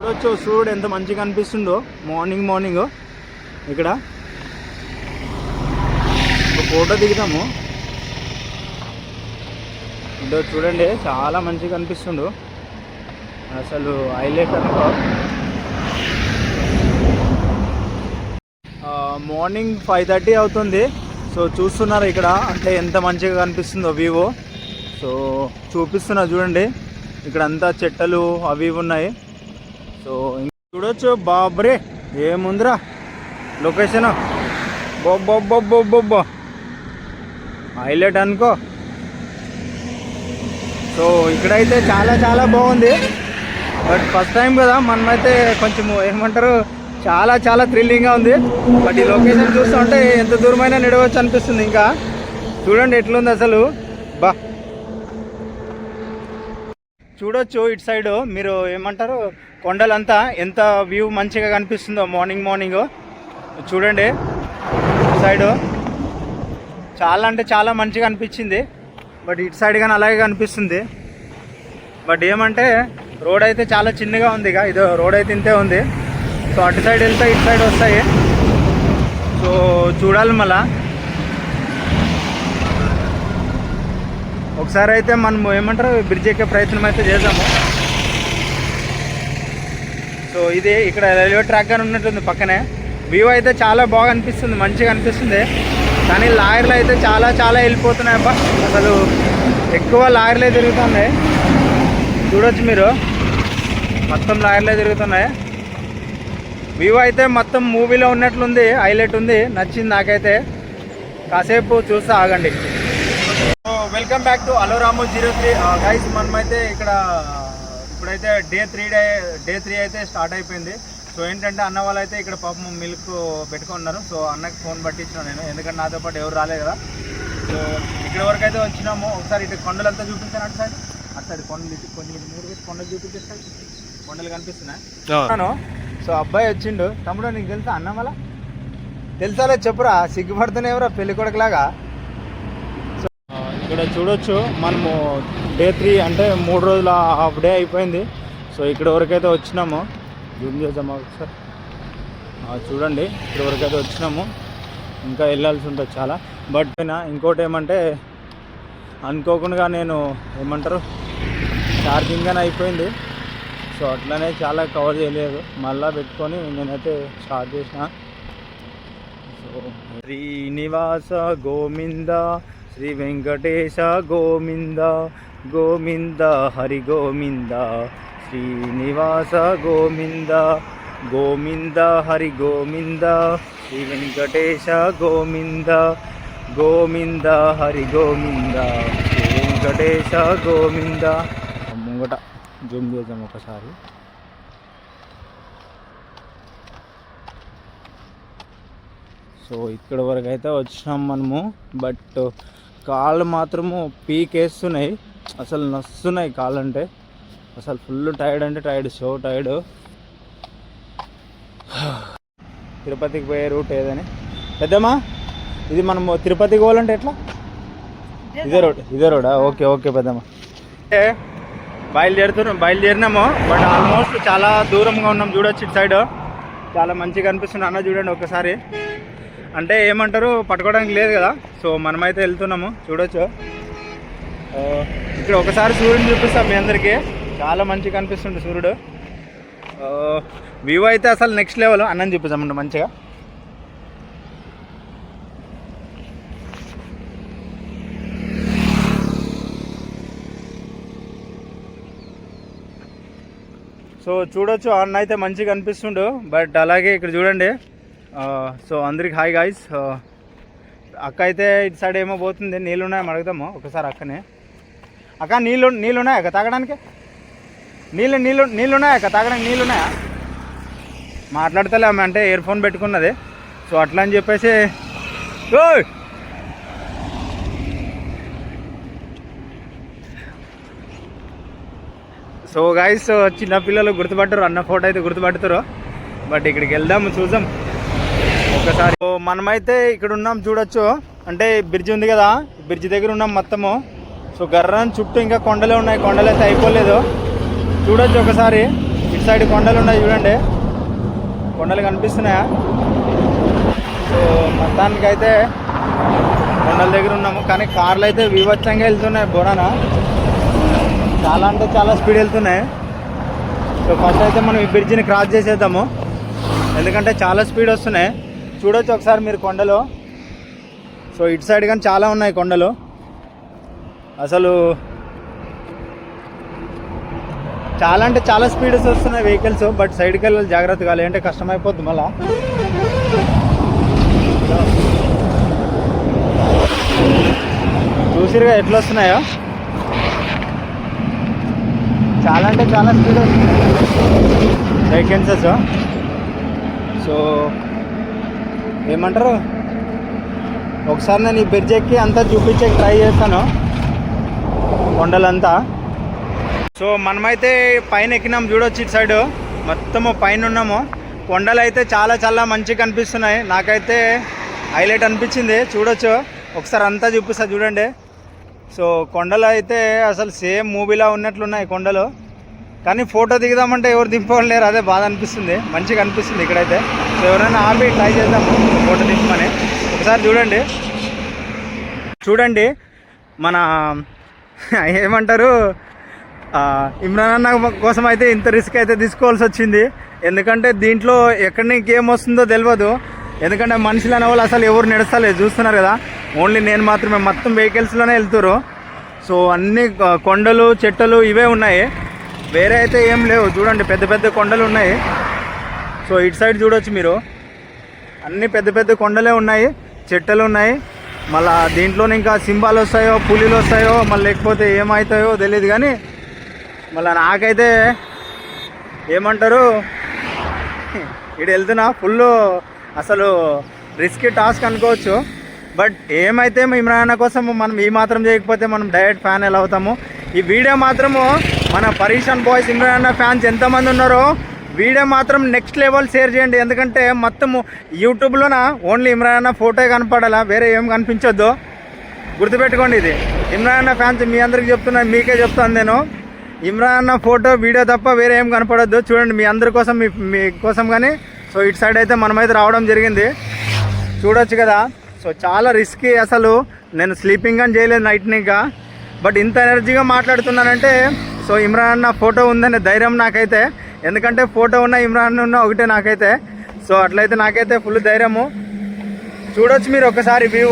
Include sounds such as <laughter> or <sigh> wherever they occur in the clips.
చూడొచ్చు సూర్యుడు ఎంత మంచిగా అనిపిస్తుందో మార్నింగ్ మార్నింగ్ ఇక్కడ ఫోటో దిగుతాము. ఇదో చూడండి చాలా మంచిగా అనిపిస్తుండు అసలు హైలైట్ అనుకో ఆ, మార్నింగ్ ఫైవ్ థర్టీ అవుతుంది. సో చూస్తున్నారు ఇక్కడ అంటే ఎంత మంచిగా కనిపిస్తుందో వివో సో చూపిస్తున్నా చూడండి. ఇక్కడ అంతా చెట్టలు అవి ఇవి ఉన్నాయి. సో చూడొచ్చు. బాబ్రే ఏముందిరా లొకేషన్? బొబ్బొబ్బొబ్బొబ్బొబ్బో హైలైట్ అనుకో. సో ఇక్కడైతే చాలా చాలా బాగుంది. బట్ ఫస్ట్ టైం కదా మనమైతే కొంచెం ఏమంటారు చాలా చాలా థ్రిల్లింగ్గా ఉంది. బట్ ఈ లొకేషన్ చూస్తుంటే ఎంత దూరమైనా నడవచ్చు అనిపిస్తుంది ఇంకా. చూడండి ఎట్లుంది అసలు. బా. చూడొచ్చు ఇటు సైడ్. మీరు ఏమంటారు? కొండలంతా ఎంత వ్యూ మంచిగా కనిపిస్తుందో మార్నింగ్ మార్నింగ్. చూడండి. ఇటు సైడు. చాలా అంటే చాలా మంచిగా అనిపించింది. బట్ ఇటు సైడ్ కానీ అలాగే కనిపిస్తుంది. బట్ ఏమంటే రోడ్ అయితే చాలా చిన్నగా ఉంది ఇక. ఇదో రోడ్ అయితే ఇంతే ఉంది. సో అటు సైడ్ వెళ్తే ఇటు సైడ్ వస్తాయి. సో చూడాలి మళ్ళా. ఒకసారి అయితే మనం ఏమంటారు బ్రిడ్జ్ ఎక్కే ప్రయత్నం అయితే చేసాము సో ఇది ఇక్కడ రైల్వే ట్రాక్ అని ఉన్నట్టుంది పక్కనే. వ్యూ అయితే చాలా బాగా అనిపిస్తుంది మంచిగా అనిపిస్తుంది. కానీ లాయర్లు అయితే చాలా చాలా వెళ్ళిపోతున్నాయి అబ్బా. అసలు ఎక్కువ లాయర్లే తిరుగుతున్నాయి. చూడొచ్చు మీరు. మొత్తం లాయర్లే తిరుగుతున్నాయి. వ్యూ అయితే మొత్తం మూవీలో ఉన్నట్లుంది హైలైట్ ఉంది. నచ్చింది నాకైతే. కాసేపు చూస్తే ఆగండి. వెల్కమ్ బ్యాక్ టు అలోరాము జీరో త్రీ. గైస్ మనమైతే ఇక్కడ ఇప్పుడైతే day three day day three అయితే స్టార్ట్ అయిపోయింది. సో ఏంటంటే అన్న వాళ్ళు అయితే ఇక్కడ పాపం మిల్క్ పెట్టుకున్నారు. సో అన్నకి ఫోన్ పట్టించిన నేను ఎందుకంటే నాతో పాటు ఎవరు రాలేదు కదా. సో ఇక్కడ వరకు అయితే వచ్చినాము. ఒకసారి ఇటు కొండలంతా చూపించాను అటు సైడ్ అటు సైడ్ కొండలు ఇటు కొన్ని మూడు కొండలు చూపించేస్తాయి కొండలు కనిపిస్తున్నాయి. సో అబ్బాయి వచ్చిండు. తమ్ముడు నీకు తెలుసా అన్న మళ్ళా తెలుసాలే చెప్పురా. సిగ్గుపడుతున్నావురా పెళ్ళి కొడుకులాగా సో ఇక్కడ చూడొచ్చు. మనము డే త్రీ అంటే మూడు రోజుల హాఫ్ డే అయిపోయింది. సో ఇక్కడ వరకైతే వచ్చినాము. జూమ్ చేద్దాము ఒకసారి? చూడండి. ఇక్కడ వరకు అయితే వచ్చినాము. ఇంకా వెళ్ళాల్సి ఉంటుంది చాలా. బట్ అయినా ఇంకోటి ఏమంటే అనుకోకుండా నేను ఏమంటారు ఛార్జింగ్ అని అయిపోయింది. సో అట్లనే చాలా కవర్ చేయలేదు. మళ్ళీ పెట్టుకొని నేనైతే స్టార్ట్ చేసిన. సో శ్రీనివాస గోవింద శ్రీ వెంకటేశ గోవింద గోవింద హరి గోవింద శ్రీనివాస గోవింద గోవింద హరి గోవింద శ్రీ వెంకటేశ గోవింద గోవింద హరి గోవింద శ్రీ వెంకటేశ గోవింద. ముంగట జూమ్ చేద్దాం ఒకసారి. సో ఇక్కడ వరకు అయితే వచ్చినాం మనము బట్ కాళ్ళు మాత్రము పీకేస్తున్నాయి. అసలు నస్తున్నాయి కాళ్ళు అంటే అసలు ఫుల్ టైర్డ్ అంటే టైర్డ్ సో టైర్డ్. తిరుపతికి పోయే రూట్ ఏదని. పెద్దమ్మా ఇది మనము తిరుపతికి పోవాలంటే ఎట్లా? ఇదే రోడ్ ఇదే రోడా? ఓకే ఓకే పెద్దమ్మా. బయలుదేరుతున్నాం బయలుదేరినాము బట్ ఆల్మోస్ట్ చాలా దూరంగా ఉన్నాం. చూడొచ్చు ఇటు సైడ్. చాలా మంచిగా అనిపిస్తుంది. అన్న చూడండి ఒకసారి. అంటే ఏమంటారు పట్టుకోవడానికి లేదు కదా. సో మనమైతే వెళ్తున్నాము. చూడొచ్చు. ఇక్కడ ఒకసారి సూర్యుని చూపిస్తాం మీ అందరికీ. చాలా మంచిగా కనిపిస్తుంది సూర్యుడు. వ్యూ అయితే అసలు నెక్స్ట్ లెవెల్ అన్నం చూపిస్తామండి మంచిగా. సో చూడొచ్చు. అన్న అయితే మంచిగా అనిపిస్తుండు బట్ అలాగే ఇక్కడ చూడండి. సో అందరికి హాయ్ గాయస్. అక్క అయితే ఇటు సైడ్ ఏమో పోతుంది నీళ్ళు ఉన్నాయో అడుగుదాము. ఒకసారి అక్కనే. అక్క నీళ్ళు నీళ్ళు ఉన్నాయా అక్క తాగడానికి? నీళ్ళు నీళ్ళు నీళ్ళు ఉన్నాయా అక్క తాగడానికి? నీళ్ళు ఉన్నాయా? మాట్లాడతలే ఆమె అంటే ఇయర్ ఫోన్ పెట్టుకున్నది. సో అట్లా అని చెప్పేసి ఓ సో గాయస్ చిన్న పిల్లలు గుర్తుపట్టరు అన్న ఫోటో అయితే గుర్తుపడతారు బట్ ఇక్కడికి వెళ్దాము చూద్దాం. ఒకసారి. మనమైతే ఇక్కడ ఉన్నాం చూడొచ్చు. అంటే బ్రిడ్జ్ ఉంది కదా బ్రిడ్జ్ దగ్గర ఉన్నాం మొత్తము. సో గర్రం చుట్టూ ఇంకా కొండలే ఉన్నాయి. కొండలు అయితే అయిపోలేదు. చూడొచ్చు ఒకసారి. ఇటు సైడ్ కొండలు ఉన్నాయి చూడండి. కొండలు కనిపిస్తున్నాయా? సో మొత్తానికి అయితే కొండల దగ్గర ఉన్నాము. కానీ కార్లు అయితే వివచ్చంగా వెళ్తున్నాయి బొరాన చాలా అంటే చాలా స్పీడ్ వెళ్తున్నాయి. సో ఫస్ట్ అయితే మనం ఈ బ్రిడ్జిని క్రాస్ చేసేద్దాము. ఎందుకంటే చాలా స్పీడ్ వస్తున్నాయి. చూడొచ్చు ఒకసారి మీరు కొండలు. సో ఇటు సైడ్ కానీ చాలా ఉన్నాయి కొండలు. అసలు చాలా అంటే చాలా స్పీడ్స్ వస్తున్నాయి వెహికల్స్ బట్ సైడ్కి వెళ్ళాలి జాగ్రత్తగా అంటే కష్టమైపోద్ది మళ్ళా. చూసిరుగా ఎట్లా వస్తున్నాయో. చాలా అంటే చాలా స్పీడ్ వేకెన్సెస్ సో ఏమంటారు? ఒకసారి నేను ఈ బ్రిడ్జ్ ఎక్కి అంతా చూపించే ట్రై చేస్తాను. కొండలంతా. సో మనమైతే పైన ఎక్కినాం చూడొచ్చు ఇటు సైడ్. మొత్తము పైన ఉన్నాము. కొండలు అయితే చాలా చాలా మంచిగా కనిపిస్తున్నాయి. నాకైతే హైలైట్ అనిపించింది. చూడొచ్చు. ఒకసారి అంతా చూపిస్తా చూడండి. సో కొండలు అయితే అసలు సేమ్ మూవీలా ఉన్నట్లున్నాయి కొండలు. కానీ ఫోటో దిగుదామంటే ఎవరు దింపలేరు అదే బాధ అనిపిస్తుంది. మంచిగా అనిపిస్తుంది ఇక్కడైతే. సో ఎవరైనా ఆపి ట్రై చేద్దాము ఫోటో దింపమని ఒకసారి చూడండి. చూడండి. మన ఏమంటారు? ఇమ్రాన్ అన్న కోసం అయితే ఇంత రిస్క్ అయితే తీసుకోవాల్సి వచ్చింది. ఎందుకంటే దీంట్లో ఎక్కడి నుంచి ఏం వస్తుందో తెలియదు ఎందుకంటే మనుషులు అనే వాళ్ళు అసలు ఎవరు నడుస్తలేదు. చూస్తున్నారు కదా? ఓన్లీ నేను మాత్రమే. మొత్తం వెహికల్స్లోనే వెళ్తారు సో అన్ని కొండలు చెట్టలు ఇవే ఉన్నాయి. వేరే అయితే ఏం లేవు. చూడండి. పెద్ద పెద్ద కొండలు ఉన్నాయి. సో ఇటు సైడ్ చూడొచ్చు మీరు. అన్ని పెద్ద పెద్ద కొండలే ఉన్నాయి చెట్టలు ఉన్నాయి. మళ్ళా దీంట్లోనే ఇంకా సింబాలు వస్తాయో పులిలు వస్తాయో మళ్ళీ లేకపోతే ఏమవుతాయో తెలియదు కానీ మళ్ళీ నాకైతే ఏమంటారు ఇటు వెళ్తున్నా ఫుల్ అసలు రిస్క్ టాస్క్ అనుకోవచ్చు. బట్ ఏమైతే ఇమ్రాన్ కోసం మనం ఈ మాత్రం చేయకపోతే మనం డైరెక్ట్ ఫ్యాన్ ఎలా అవుతాము? ఈ వీడియో మాత్రము మన పరీషన్ బాయ్స్ ఇమ్రాన్ ఫ్యాన్స్ ఎంతమంది ఉన్నారో వీడియో మాత్రం నెక్స్ట్ లెవెల్ షేర్ చేయండి. ఎందుకంటే మొత్తము యూట్యూబ్లోన ఓన్లీ ఇమ్రాన్ అన్న ఫోటో కనపడాలా? వేరే ఏం కనిపించొద్దు. గుర్తుపెట్టుకోండి ఇది. ఇమ్రాన్ అన్న ఫ్యాన్స్ మీ అందరికి చెప్తున్నా మీకే చెప్తాను నేను. ఇమ్రాన్ అన్న ఫోటో వీడియో తప్ప వేరే ఏం కనపడద్దు. చూడండి మీ అందరి కోసం మీ మీ కోసం కానీ సో ఇటు సైడ్ అయితే మనమైతే రావడం జరిగింది. చూడొచ్చు కదా. సో చాలా రిస్కీ అసలు. నేను స్లీపింగ్ అని చేయలేదు నైట్ని ఇంకా. బట్ ఇంత ఎనర్జీగా మాట్లాడుతున్నానంటే సో ఇమ్రాన్ అన్న ఫోటో ఉందనే ధైర్యం నాకైతే. ఎందుకంటే ఫోటో ఉన్న ఇమ్రాన్ ఉన్న ఒకటే నాకైతే. సో అట్లయితే నాకైతే ఫుల్ ధైర్యము. చూడొచ్చు మీరు ఒకసారి వ్యూ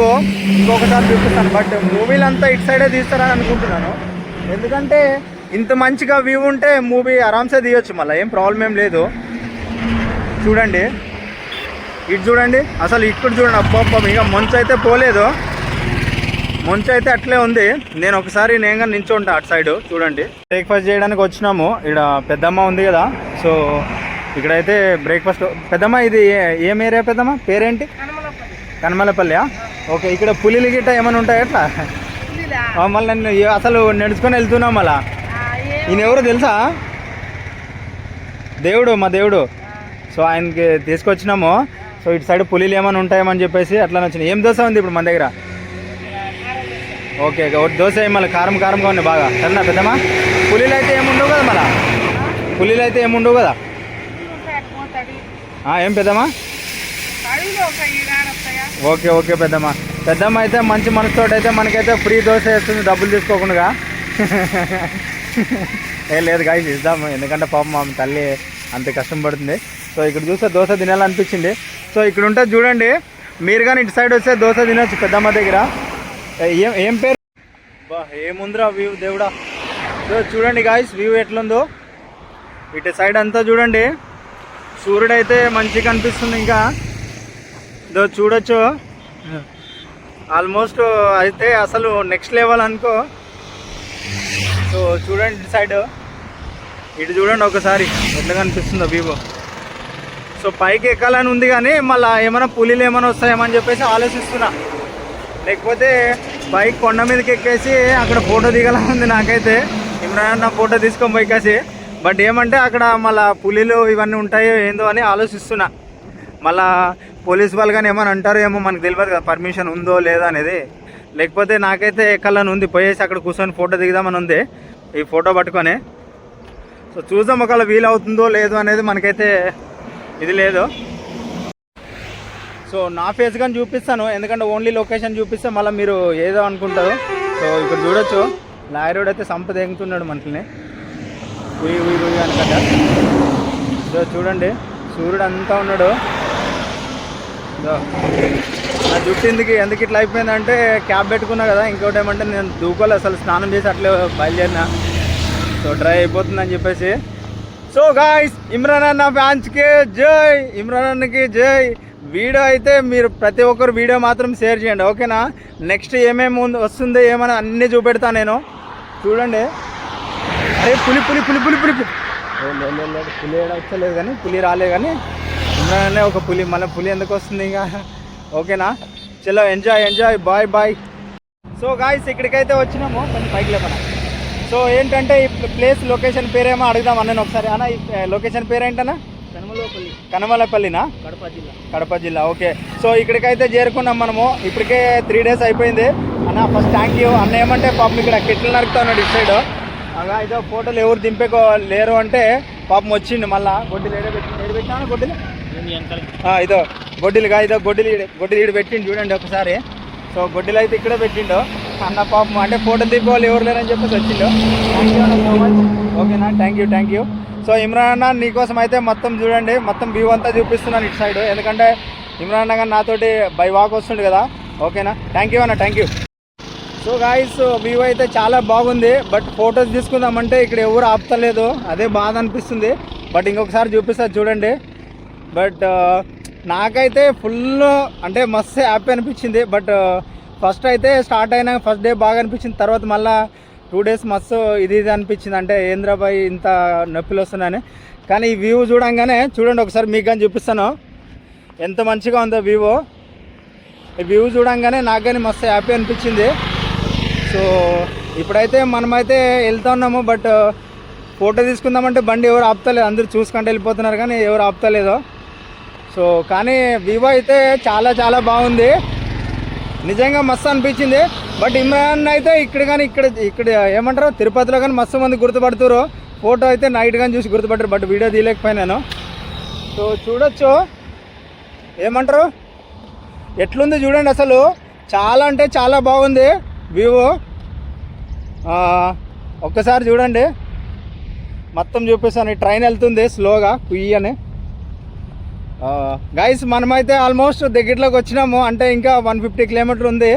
ఇంకొకసారి చూపిస్తాను. బట్ మూవీలు అంతా ఇటు సైడే తీస్తారని అనుకుంటున్నాను. ఎందుకంటే ఇంత మంచిగా వ్యూ ఉంటే మూవీ ఆరామ్సే తీయొచ్చు మళ్ళీ. ఏం ప్రాబ్లం ఏం లేదు. చూడండి. ఇటు చూడండి. అసలు ఇక్కడ చూడండి. అబ్బబ్బ ఇక మంచు అయితే పోలేదు. మంచు అయితే అట్లే ఉంది. నేను ఒకసారి నేను కానీ నించుంటా అటు సైడ్. చూడండి. బ్రేక్ఫాస్ట్ చేయడానికి వచ్చినాము. ఇక్కడ పెద్దమ్మ ఉంది కదా. సో ఇక్కడైతే బ్రేక్ఫాస్ట్ పెద్దమ్మ ఇది ఏ- ఏరియా పెద్దమ్మ? పేరేంటి? కనమలపల్లి. ఓకే ఇక్కడ పులిలు గిట్ట ఏమైనా ఉంటాయి ఎట్లా? మళ్ళీ నన్ను ఏ- అసలు నడుచుకొని వెళ్తున్నాం మళ్ళా? ఈయన ఎవరో తెలుసా? దేవుడు మా దేవుడు. సో ఆయనకి తీసుకొచ్చినాము. సో ఇటు సైడ్ పులిలు ఏమైనా ఉంటాయేమని చెప్పేసి అట్లా వచ్చినాయి. ఏం దోశ ఉంది ఇప్పుడు మన దగ్గర? ఓకే ఒక దోశ మళ్ళీ కారం కారంగా ఉన్నాయి బాగా. సరేనా పెద్దమ్మా? పులిలు అయితే ఏముండవు కదా మళ్ళా? పులిలు అయితే ఏముండవు కదా? ఏం పెద్దమ్మా? ఓకే ఓకే పెద్దమ్మ. పెద్దమ్మ అయితే మంచి మనసుతో అయితే మనకైతే ఫ్రీ దోశ వేస్తుంది డబ్బులు తీసుకోకుండా. ఏ లేదు గాయస్ ఇద్దాము. ఎందుకంటే పాపం మా తల్లి అంత కష్టం పడుతుంది. సో ఇక్కడ చూస్తే దోశ తినాలనిపించింది. సో ఇక్కడ ఉంటే చూడండి మీరు కానీ ఇటు సైడ్ వస్తే దోశ తినొచ్చు పెద్దమ్మ దగ్గర. ఏం ఏం పేరు? బా ఏముందిరా వ్యూ దేవుడా? సో చూడండి గాయస్ వ్యూ ఎట్లుందో. ఇటు సైడ్ అంతా చూడండి. సూర్యుడు అయితే మంచిగా కనిపిస్తుంది ఇంకా. ఇదో చూడొచ్చు. ఆల్మోస్ట్ అయితే అసలు నెక్స్ట్ లెవెల్ అనుకో. సో చూడండి ఇటు సైడ్ ఇటు చూడండి ఒకసారి ఎట్లా కనిపిస్తుందో వివో సో పైకి ఎక్కాలని ఉంది కానీ మళ్ళీ ఏమైనా పులిలు ఏమైనా వస్తాయేమని చెప్పేసి ఆలోచిస్తున్నా. లేకపోతే బైక్ కొండ మీదకి ఎక్కేసి అక్కడ ఫోటో దిగాలని ఉంది నాకైతే. ఇమ్రాన్ అన్న ఫోటో తీసుకొని పోయికేసి బట్ ఏమంటే అక్కడ మళ్ళా పులిలు ఇవన్నీ ఉంటాయో ఏందో అని ఆలోచిస్తున్నా. మళ్ళా పోలీస్ వాళ్ళు కానీ ఏమని అంటారో ఏమో మనకు తెలియదు కదా పర్మిషన్ ఉందో లేదా అనేది. లేకపోతే నాకైతే ఎక్కలని ఉంది పోయేసి అక్కడ కూర్చొని ఫోటో దిగుదామని ఉంది ఈ ఫోటో పట్టుకొని. సో సో చూద్దాం ఒకవేళ వీలు అవుతుందో లేదో అనేది మనకైతే ఇది లేదు. సో నా ఫేస్ కానీ చూపిస్తాను. ఎందుకంటే ఓన్లీ లొకేషన్ చూపిస్తే మళ్ళీ మీరు ఏదో అనుకుంటారు. సో ఇక్కడ చూడొచ్చు. లాయరోడ్ అయితే సంప తెగుతున్నాడు మనుషుల్ని ఉయ్యి ఉయ్యి ఉయ్యి అనుకట సో చూడండి. సూర్యుడు అంతా ఉన్నాడు. నా జుట్టు ఎందుకు ఎందుకు ఇట్లా అయిపోయిందంటే క్యాబ్ పెట్టుకున్నా కదా. ఇంకోటి ఏమంటే నేను దూకోలే అసలు స్నానం చేసి అట్లే బయలుదేరిన. సో డ్రై అయిపోతుందని చెప్పేసి. సో గాయస్ ఇమ్రాన్ అన్న ఫ్యాన్స్కి జై. ఇమ్రాన్ అన్నకి జై. వీడియో అయితే మీరు ప్రతి ఒక్కరు వీడియో మాత్రం షేర్ చేయండి ఓకేనా? నెక్స్ట్ ఏమేమి ఉంది వస్తుందో ఏమైనా అన్నీ చూపెడతా నేను. చూడండి. అరే పులి పులి పులి పులి పులి పులి. పులి వచ్చలేదు కానీ పులి రాలేదు కానీ ఇమ్రాన్ ఒక పులి మళ్ళీ పులి ఎందుకు వస్తుంది ఇంకా? ఓకేనా? చలో enjoy enjoy bye bye so guys ఇక్కడికైతే వచ్చినాము కొంచెం పైకి లేపన? సో ఏంటంటే ఈ ప్లేస్ లొకేషన్ పేరేమో అడుగుదాం అన్న ఒకసారి. అన్న ఈ లొకేషన్ పేరేంటనా కనమలపల్లినా? కడప జిల్లా. కడప జిల్లా ఓకే. సో ఇక్కడికైతే చేరుకున్నాం మనము. ఇప్పటికే త్రీ డేస్ అయిపోయింది. అన్న ఫస్ట్ థ్యాంక్ యూ అన్న ఏమంటే పాపం ఇక్కడ కెట్లు నరుకుతా ఉన్నాడు ఇటు సైడ్ అలా ఇదో ఫోటోలు ఎవరు దింపేకో లేరు అంటే పాపం వచ్చిండు మళ్ళా. గొడ్డలు ఏడ పెట్టి ఏడు పెట్టినా గొడ్డలు? ఇదో గొడ్డలుగా ఇదో గొడ్డలి గొడ్డలి ఈడ పెట్టిండు చూడండి ఒకసారి. సో గొడ్డలు అయితే ఇక్కడే పెట్టిండు. అన్న పాపం అంటే ఫోటో దింపేవాళ్ళు ఎవరు లేరని చెప్పేసి వచ్చిండు. థ్యాంక్ యూ అన్న సో మచ్ ఓకేనా? Thank you thank you so Imran అన్న నీకోసం అయితే మొత్తం చూడండి మొత్తం వ్యూ అంతా చూపిస్తున్నాను ఇటు సైడ్ ఎందుకంటే ఇమ్రాన్ అన్న గారు నాతోటి బై వాక్ వస్తుండే కదా. ఓకేనా థ్యాంక్ యూ అన్న thank you so guys view అయితే చాలా బాగుంది బట్ ఫొటోస్ తీసుకుందామంటే ఇక్కడ ఎవరు ఆపుతలేదు. అదే బాధ అనిపిస్తుంది. బట్ ఇంకొకసారి చూపిస్తా చూడండి. బట్ uh, నాకైతే ఫుల్ అంటే మస్తు హ్యాపీ అనిపించింది. బట్ ఫస్ట్ uh, అయితే స్టార్ట్ అయినా ఫస్ట్ డే బాగా అనిపించింది. తర్వాత మళ్ళీ టూ డేస్ మస్తు ఇది ఇది అనిపించింది. అంటే ఏంద్రాబాయ్ ఇంత నొప్పులు వస్తున్నాయని. కానీ ఈ వ్యూ చూడంగానే చూడండి ఒకసారి మీకు కానీ చూపిస్తాను. ఎంత మంచిగా ఉందో వ్యూ ఈ వ్యూ చూడంగానే నాకు కానీ మస్తు హ్యాపీ అనిపించింది. సో ఇప్పుడైతే మనమైతే వెళ్తా ఉన్నాము బట్ ఫోటో uh, తీసుకుందామంటే బండి ఎవరు ఆపుతలేదు. అందరూ చూసుకుంటూ వెళ్ళిపోతున్నారు కానీ ఎవరు ఆపుతలేదు. సో కానీ వివో అయితే చాలా చాలా బాగుంది. నిజంగా మస్తు అనిపించింది. బట్ ఇమ్రాన్ అయితే ఇక్కడ కానీ ఇక్కడ ఇక్కడ ఏమంటారు? తిరుపతిలో కానీ మస్తు మంది గుర్తుపడుతురు ఫోటో అయితే నైట్ కానీ చూసి గుర్తుపడ్డారు బట్ వీడియో తీయలేకపోయినాను సో చూడొచ్చు. ఏమంటారు? ఎట్లుంది చూడండి అసలు. చాలా అంటే చాలా బాగుంది వివో ఒక్కసారి చూడండి. మొత్తం చూపిస్తాను. ఈ ట్రైన్ వెళ్తుంది స్లోగా కుయ్యి అని. గైస్ మనమైతే ఆల్మోస్ట్ దగ్గరలోకి వచ్చినాము. అంటే ఇంకా వన్ ఫిఫ్టీ కిలోమీటర్ ఉంది.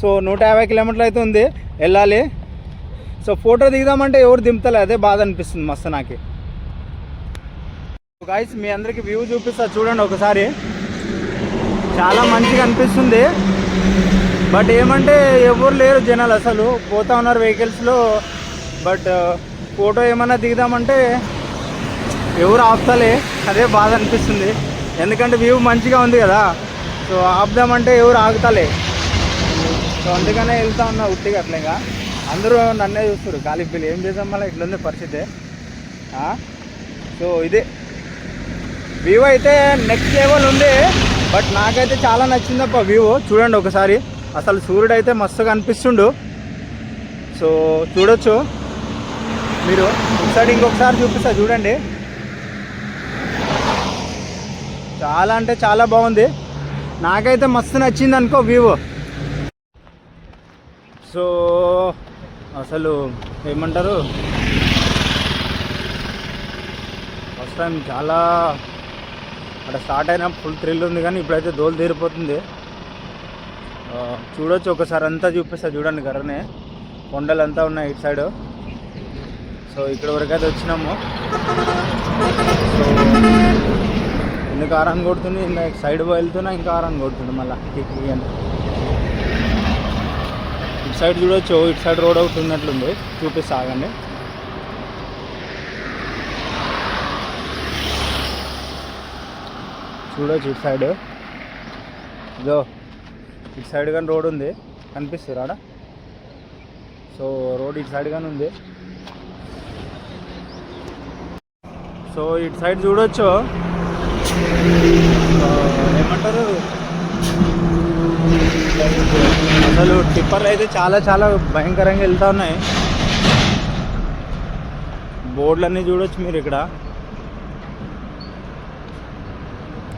సో నూట యాభై కిలోమీటర్లు అయితే ఉంది. వెళ్ళాలి. సో ఫోటో దిగుదామంటే ఎవరు దింపుతలే అదే బాధ అనిపిస్తుంది మస్తు నాకు. గాయస్ మీ అందరికి వ్యూ చూపిస్తా చూడండి ఒకసారి. చాలా మంచిగా అనిపిస్తుంది. బట్ ఏమంటే ఎవరు లేరు జనాలు అసలు. పోతా ఉన్నారు వెహికల్స్లో బట్ ఫోటో ఏమన్నా దిగుదామంటే ఎవరు ఆపుతలే? అదే బాధ అనిపిస్తుంది. ఎందుకంటే వ్యూ మంచిగా ఉంది కదా. సో ఆపుదామంటే ఎవరు ఆగుతలే? సో అందుకనే వెళ్తా ఉన్నా ఉట్టిగా అట్లేగా అందరూ నన్నే చూస్తారు గాలి పిల్లి ఏం చేసాం మళ్ళీ? ఇట్లుంది పరిస్థితి. సో ఇదే. వ్యూ అయితే నెక్స్ట్ లెవెల్ ఉంది. బట్ నాకైతే చాలా నచ్చిందప్ప వ్యూ చూడండి ఒకసారి. అసలు సూర్యుడు అయితే మస్తుగా అనిపిస్తుండు సో చూడొచ్చు. మీరు ఒకసారి ఇంకొకసారి చూపిస్తా. చూడండి. చాలా అంటే చాలా బాగుంది. నాకైతే మస్తు నచ్చింది అనుకో వ్యూ సో అసలు ఏమంటారు? ఫస్ట్ టైం చాలా అక్కడ స్టార్ట్ అయినా ఫుల్ థ్రిల్ ఉంది కానీ ఇప్పుడైతే దోలు తీరిపోతుంది. చూడొచ్చు ఒకసారి అంతా చూపిస్తా చూడండి గర్రనే కొండలు అంతా ఉన్నాయి ఇటు సైడ్. సో ఇక్కడ వరకు అయితే వచ్చినాము. సో ఎందుకు ఆరాన్ కొడుతుంది ఇంకా సైడ్ వెళ్తున్నా ఇంకా ఆరాన్ కొడుతుంది మళ్ళీ. కిక్కి అని ఇటు సైడ్ చూడొచ్చు ఇటు సైడ్ రోడ్ ఒకటి ఉన్నట్లుంది. చూపిస్తా ఆగండి చూడొచ్చు ఇటు సైడ్. ఇదో ఇటు సైడ్ కానీ రోడ్ ఉంది. కనిపిస్తుంది ఆడ? సో రోడ్ ఇటు సైడ్ కానీ ఉంది. సో ఇటు సైడ్ చూడొచ్చు. ఏమంటారు? అసలు టిప్పర్లు అయితే చాలా చాలా భయంకరంగా వెళ్తా ఉన్నాయి. బోర్డులన్నీ చూడొచ్చు మీరు ఇక్కడ.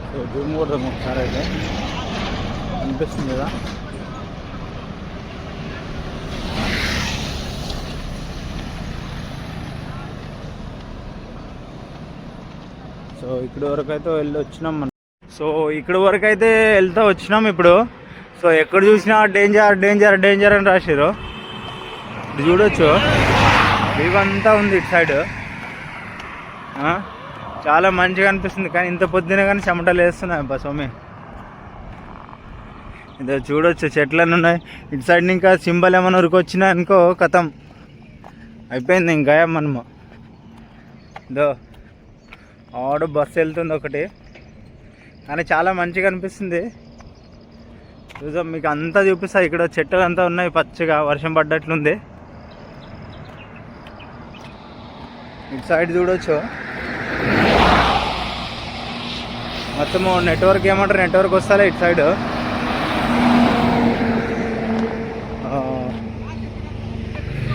సో జూమ్ కొడదాం ఒకసారి అయితే. అనిపిస్తుంది కదా? సో ఇక్కడ వరకు అయితే వెళ్ళి వచ్చినాం మనం. సో ఇక్కడ వరకు అయితే వెళ్తా వచ్చినాం ఇప్పుడు. సో ఎక్కడ చూసినా డేంజర్ డేంజర్ డేంజర్ అని రాశారు ఇది చూడొచ్చు. ఇవంతా ఉంది ఇటు సైడ్ చాలా మంచిగా అనిపిస్తుంది. కానీ ఇంత పొద్దున కానీ చెమటలు వేస్తున్నాయి అబ్బా స్వామి. ఇదో చూడొచ్చు చెట్లన్నీ ఉన్నాయి. ఇటు సైడ్ ఇంకా సింబల్ ఏమైనా ఉరికొచ్చినా అనుకో కథం. అయిపోయింది ఇంకా మనము. ఇదో. ఆడ బస్సు వెళ్తుంది ఒకటి. కానీ చాలా మంచిగా అనిపిస్తుంది. చూసాం మీకు అంతా చూపిస్తా. ఇక్కడ చెట్లు అంతా ఉన్నాయి పచ్చగా వర్షం పడ్డట్లుంది. ఇటు సైడ్ చూడొచ్చు. మొత్తము నెట్వర్క్ ఏమంటారు? నెట్వర్క్ వస్తాలే ఇటు సైడ్.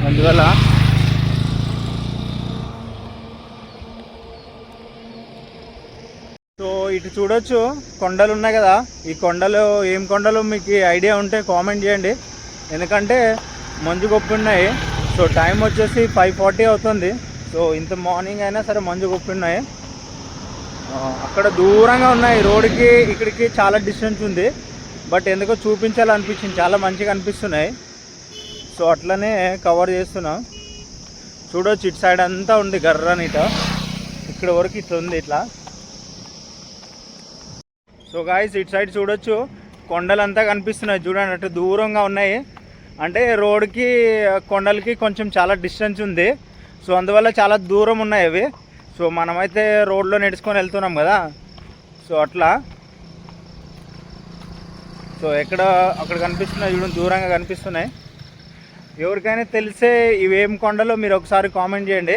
అందువల్ల సో ఇటు చూడొచ్చు. కొండలు ఉన్నాయి కదా. ఈ కొండలు ఏం కొండలు మీకు ఐడియా ఉంటే కామెంట్ చేయండి. ఎందుకంటే మంజు గొప్ప ఉన్నాయి. సో టైం వచ్చేసి ఫైవ్ ఫార్టీ అవుతుంది. సో ఇంత మార్నింగ్ అయినా సరే మంజు గొప్ప ఉన్నాయి. అక్కడ దూరంగా ఉన్నాయి. రోడ్డుకి ఇక్కడికి చాలా డిస్టెన్స్ ఉంది. బట్ ఎందుకో చూపించాలనిపించింది. చాలా మంచిగా అనిపిస్తున్నాయి. సో అట్లనే కవర్ చేస్తున్నాం. చూడొచ్చు ఇటు సైడ్ అంతా ఉంది గర్ర ఇట ఇక్కడ వరకు ఇట్లా ఉంది ఇట్లా. సో గాయస్ ఇటు సైడ్ చూడొచ్చు. కొండలంతా కనిపిస్తున్నాయి. చూడండి అటు దూరంగా ఉన్నాయి. అంటే రోడ్కి కొండలకి కొంచెం చాలా డిస్టెన్స్ ఉంది. సో అందువల్ల చాలా దూరం ఉన్నాయి అవి. సో మనమైతే రోడ్లో నడుచుకొని వెళ్తున్నాం కదా. సో అట్లా. సో ఎక్కడ అక్కడ కనిపిస్తున్నాయి చూడండి దూరంగా కనిపిస్తున్నాయి. ఎవరికైనా తెలిసే ఇవేం కొండలో మీరు ఒకసారి కామెంట్ చేయండి.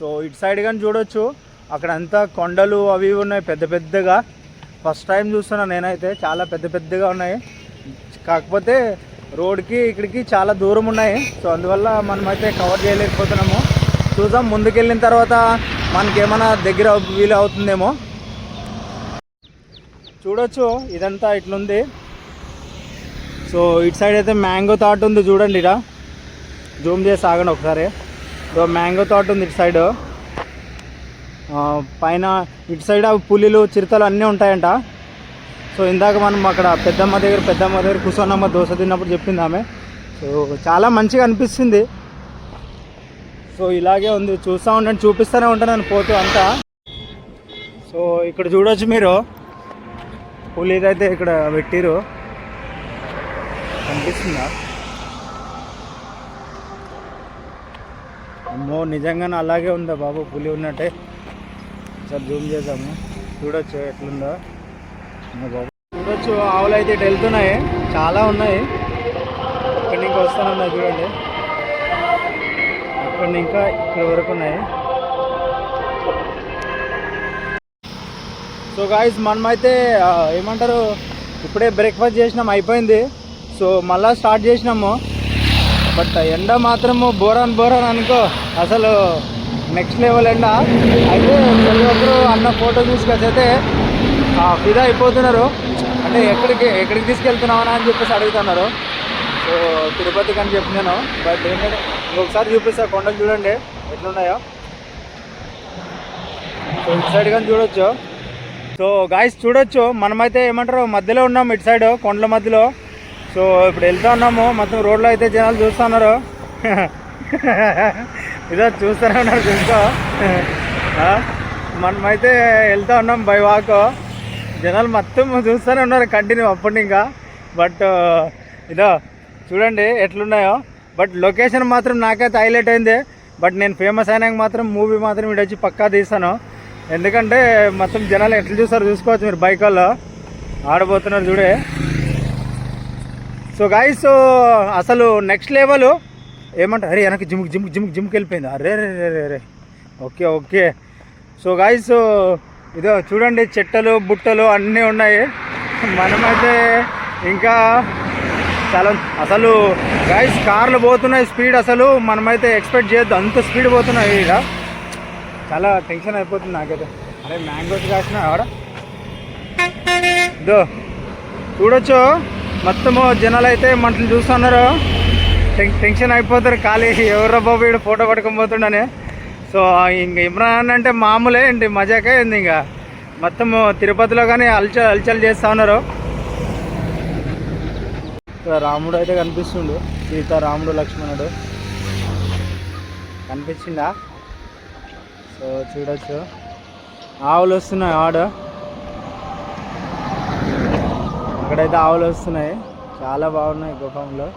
సో ఇటు సైడ్ కానీ చూడొచ్చు. అక్కడ అంతా కొండలు అవి ఉన్నాయి పెద్ద పెద్దగా. ఫస్ట్ టైం చూస్తున్నా నేనైతే చాలా పెద్ద పెద్దగా ఉన్నాయి. కాకపోతే రోడ్కి ఇక్కడికి చాలా దూరం ఉన్నాయి. సో అందువల్ల మనమైతే కవర్ చేయలేకపోతున్నాము. చూద్దాం ముందుకెళ్ళిన తర్వాత మనకి ఏమైనా దగ్గర వీలు అవుతుందేమో. చూడొచ్చు ఇదంతా ఇట్లుంది. సో ఇటు సైడ్ అయితే మ్యాంగో తోట ఉంది చూడండి ఇట జూమ్ చేసి ఆగండి ఒకసారి. సో మ్యాంగో తోట ఉంది ఇటు సైడ్ పైన ఇటు సైడ్ పులిలు చిరుతలు అన్నీ ఉంటాయంట. సో ఇందాక మనం అక్కడ పెద్దమ్మ దగ్గర పెద్దమ్మ దగ్గర కూర్చున్నమ్మ దోశ తిన్నప్పుడు చెప్పింది ఆమె. సో చాలా మంచిగా అనిపిస్తుంది. సో ఇలాగే ఉంది. చూస్తూ ఉంటాను చూపిస్తూనే ఉంటాను పోతూ అంతా. సో ఇక్కడ చూడవచ్చు మీరు. పులిదైతే ఇక్కడ పెట్టిరు. కనిపిస్తుందా? అమ్మో నిజంగానే అలాగే ఉందా బాబు పులి ఉన్నట్టే. ఒకసారి జూమ్ చేద్దాము. చూడొచ్చు ఎట్లుందో. చూడొచ్చు ఆవులు అయితే ఇటు వెళ్తున్నాయి. చాలా ఉన్నాయి. ఇక్కడ ఇంకా వస్తానున్నాయి చూడండి. అక్కడ ఇంకా ఇక్కడ వరకు ఉన్నాయి. సో గాయస్ మనమైతే ఏమంటారు ఇప్పుడే బ్రేక్ఫాస్ట్ చేసినాం అయిపోయింది. సో మళ్ళా స్టార్ట్ చేసినాము. బట్ ఎండ మాత్రము బోరాన్ బోరాన్ అనుకో అసలు నెక్స్ట్ లెవెల్ ఎండ అయితే ప్రతి ఒక్కరు అన్న ఫోటో తీసుకొచ్చైతే ఫిదా అయిపోతున్నారు. అంటే ఎక్కడికి ఎక్కడికి తీసుకెళ్తున్నామని అని చెప్పేసి అడుగుతున్నారు. సో తిరుపతికి అని చెప్తున్నాను బట్ ఏంటంటే ఇంకొకసారి చూపిస్తా కొండలు చూడండి. ఎట్లున్నాయో. సో ఇటు సైడ్ కానీ చూడొచ్చు. సో గాయస్ చూడొచ్చు. మనమైతే ఏమంటారు మధ్యలో ఉన్నాం ఇటు సైడ్ కొండల మధ్యలో. సో ఇప్పుడు వెళ్తా ఉన్నాము. మొత్తం రోడ్లో అయితే జనాలు చూస్తున్నారు <laughs> ఇదో చూస్తూనే ఉన్నారు చూసుకో. మనమైతే వెళ్తా ఉన్నాం బై వాక్. జనాలు మొత్తం చూస్తూనే ఉన్నారు కంటిన్యూ అప్పటి ఇంకా. బట్ ఇదో చూడండి ఎట్లున్నాయో. బట్ లొకేషన్ మాత్రం నాకైతే హైలైట్ అయింది. బట్ నేను ఫేమస్ అయినాక మాత్రం మూవీ మాత్రం ఇటు వచ్చి పక్కా తీస్తాను. ఎందుకంటే మొత్తం జనాలు ఎట్లా చూస్తారు చూసుకోవచ్చు మీరు బైక్ వాళ్ళు ఆడబోతున్నారు చూడే. సో గాయస్ అసలు నెక్స్ట్ లెవెల్ ఏమంటారు? అరే వెనక్కి జిమ్ జిమ్ జిమ్ జిమ్కి వెళ్ళిపోయింది. అరే రే రే రే ఓకే ఓకే. సో గాయస్ ఇదో చూడండి చెట్టలు బుట్టలు అన్నీ ఉన్నాయి. మనమైతే ఇంకా చాలా అసలు గాయస్ కార్లు పోతున్నాయి స్పీడ్ అసలు. మనమైతే ఎక్స్పెక్ట్ చేయొద్దు. అంత స్పీడ్ పోతున్నాయి ఇక. చాలా టెన్షన్ అయిపోతుంది నాకైతే. అరే మ్యాంగోస్ కాసిన ఆడ? ఇదో చూడొచ్చు. మొత్తము జనాలు అయితే మనల్ని చూస్తున్నారు? టెన్షన్ అయిపోతారు ఖాళీ. ఎవరో బాబు వీడు ఫోటో పట్టుకొని పోతుండనే. సో ఇంక ఇమ్రాన్ అంటే మామూలే ఏంటి మజాకే ఏంది ఇంకా. మొత్తము తిరుపతిలో కానీ అల్చల్ అల్చల్ చేస్తూ ఉన్నారు. రాముడు అయితే కనిపిస్తుండు. సీత రాముడు లక్ష్మణుడు. కనిపించిందా? సో చూడొచ్చు. ఆవులు వస్తున్నాయి ఆడు. అక్కడైతే ఆవులు వస్తున్నాయి. చాలా బాగున్నాయి గుఫంలో